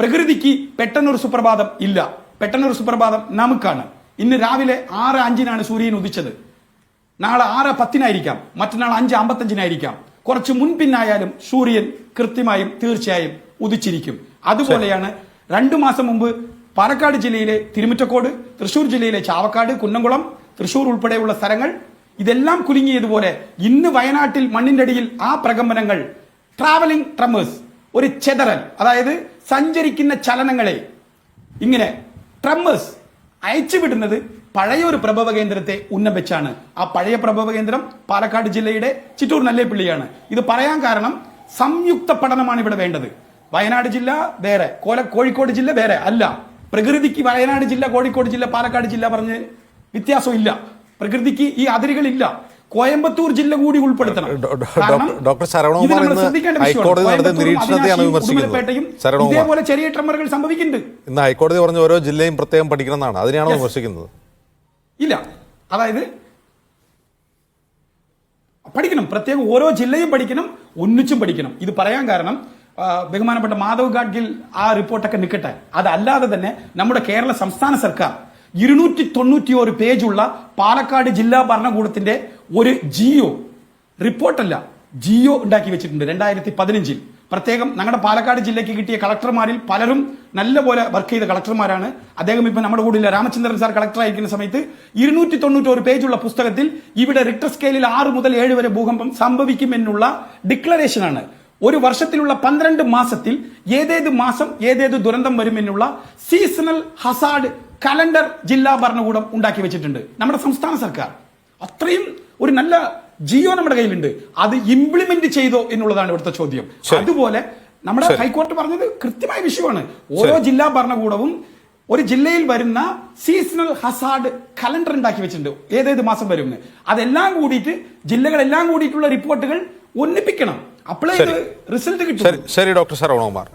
പ്രകൃതിക്ക് പെട്ടെന്നൊരു സുപ്രഭാതം ഇല്ല. പെട്ടെന്നൊരു സുപ്രഭാതം നമുക്കാണ്. ഇന്ന് രാവിലെ ആറ് അഞ്ചിനാണ് സൂര്യൻ ഉദിച്ചത്. നാളെ ആറ് പത്തിനായിരിക്കാം. മറ്റന്നാൾ അഞ്ച് അമ്പത്തഞ്ചിനായിരിക്കാം. കുറച്ച് മുൻപിന്നായാലും സൂര്യൻ കൃത്യമായും തീർച്ചയായും ഉദിച്ചിരിക്കും. അതുപോലെയാണ് രണ്ടു മാസം മുമ്പ് പാലക്കാട് ജില്ലയിലെ തിരുമുറ്റക്കോട് തൃശൂർ ജില്ലയിലെ ചാവക്കാട് കുന്നംകുളം തൃശൂർ ഉൾപ്പെടെയുള്ള സ്ഥലങ്ങൾ ഇതെല്ലാം കുലുങ്ങിയതുപോലെ ഇന്ന് വയനാട്ടിൽ മണ്ണിന്റെ അടിയിൽ ആ പ്രകമ്പനങ്ങൾ ട്രാവലിംഗ് ട്രമേഴ്സ് ഒരു ചെതറൽ അതായത് സഞ്ചരിക്കുന്ന ചലനങ്ങളെ ഇങ്ങനെ ട്രമ്മേഴ്സ് അയച്ചുവിടുന്നത് പഴയ ഒരു പ്രഭവ കേന്ദ്രത്തെ ഉന്നപിച്ചാണ് ആ പഴയ പ്രഭവ കേന്ദ്രം പാലക്കാട് ജില്ലയുടെ ചിറ്റൂർ നല്ലേപ്പിള്ളിയാണ്. ഇത് പറയാൻ കാരണം സംയുക്ത പഠനമാണ് ഇവിടെ വേണ്ടത്. വയനാട് ജില്ല വേറെ കോല കോഴിക്കോട് ജില്ല വേറെ അല്ല. പ്രകൃതിക്ക് വയനാട് ജില്ല കോഴിക്കോട് ജില്ല പാലക്കാട് ജില്ല പറഞ്ഞ് വ്യത്യാസമില്ല. പ്രകൃതിക്ക് ഈ അതിരുകളില്ല. കോയമ്പത്തൂർ ജില്ല കൂടി ഉൾപ്പെടുത്തണം. ഡോക്ടർ ശരവണകുമാർ. ഹൈക്കോടതി നടത്തിയ നിരീക്ഷണത്തെയാണ് വിമർശിക്കുന്നത്. ഇതേപോലെ ചെറിയ ട്രമറുകൾ സംഭവിക്കുന്നുണ്ട്. ഇന്ന് ഹൈക്കോടതി പറഞ്ഞ ഓരോ ജില്ലയും പ്രത്യേകം പഠിക്കണം എന്നാണ് അതിനെയാണോ വിമർശിക്കുന്നത്? ഇല്ല. അതായത് പഠിക്കണം. പ്രത്യേകം ഓരോ ജില്ലയും പഠിക്കണം ഒന്നിച്ചും പഠിക്കണം. ഇത് പറയാൻ കാരണം ബഹുമാനപ്പെട്ട മാധവ് ഗാഡ്ഗിൽ ആ റിപ്പോർട്ടൊക്കെ നിൽക്കട്ടെ അതല്ലാതെ തന്നെ നമ്മുടെ കേരള സംസ്ഥാന സർക്കാർ ഇരുന്നൂറ്റി തൊണ്ണൂറ്റിയോരു പേജുള്ള പാലക്കാട് ജില്ലാ ഭരണകൂടത്തിന്റെ ഒരു ജിയോ റിപ്പോർട്ടല്ല ജിയോ ഉണ്ടാക്കി വെച്ചിട്ടുണ്ട് രണ്ടായിരത്തി പതിനഞ്ചിൽ പ്രത്യേകം ഞങ്ങളുടെ പാലക്കാട് ജില്ലയ്ക്ക് കിട്ടിയ കളക്ടർമാരിൽ പലരും നല്ലപോലെ വർക്ക് ചെയ്ത കളക്ടർമാരാണ്. അദ്ദേഹം ഇപ്പൊ നമ്മുടെ കൂടെ ഇല്ല രാമചന്ദ്രൻ സാർ കളക്ടർ ആയിരിക്കുന്ന സമയത്ത് ഇരുന്നൂറ്റി പേജ് പേജുള്ള പുസ്തകത്തിൽ ഇവിടെ റിക്ടർ സ്കെയിലിൽ ആറ് മുതൽ ഏഴ് വരെ ഭൂകമ്പം സംഭവിക്കുമെന്നുള്ള ഡിക്ലറേഷനാണ് ഒരു വർഷത്തിലുള്ള പന്ത്രണ്ട് മാസത്തിൽ ഏതേത് മാസം ഏതേത് ദുരന്തം വരുമെന്നുള്ള സീസണൽ ഹസാഡ് കലണ്ടർ ജില്ലാ ഭരണകൂടം ഉണ്ടാക്കി വെച്ചിട്ടുണ്ട്. നമ്മുടെ സംസ്ഥാന സർക്കാർ. അത്രയും ഒരു നല്ല ജിയോ നമ്മുടെ കയ്യിലുണ്ട്. അത് ഇംപ്ലിമെന്റ് ചെയ്തോ എന്നുള്ളതാണ് ഇവിടുത്തെ ചോദ്യം. അതുപോലെ നമ്മുടെ. ഹൈക്കോടതി പറഞ്ഞത് കൃത്യമായ വിഷയമാണ്. ഓരോ ജില്ലാ ഭരണകൂടവും ഒരു ജില്ലയിൽ വരുന്ന സീസണൽ ഹസാർഡ് കലണ്ടർ ഉണ്ടാക്കി വെച്ചിട്ടുണ്ട്. ഏതേത് മാസം വരും അതെല്ലാം കൂടിയിട്ട് ജില്ലകളെല്ലാം കൂടിയിട്ടുള്ള റിപ്പോർട്ടുകൾ ഒന്നിപ്പിക്കണം. അപ്പോഴേ റിസൾട്ട് കിട്ടും. ശരി. ഡോക്ടർ ശരവണകുമാർ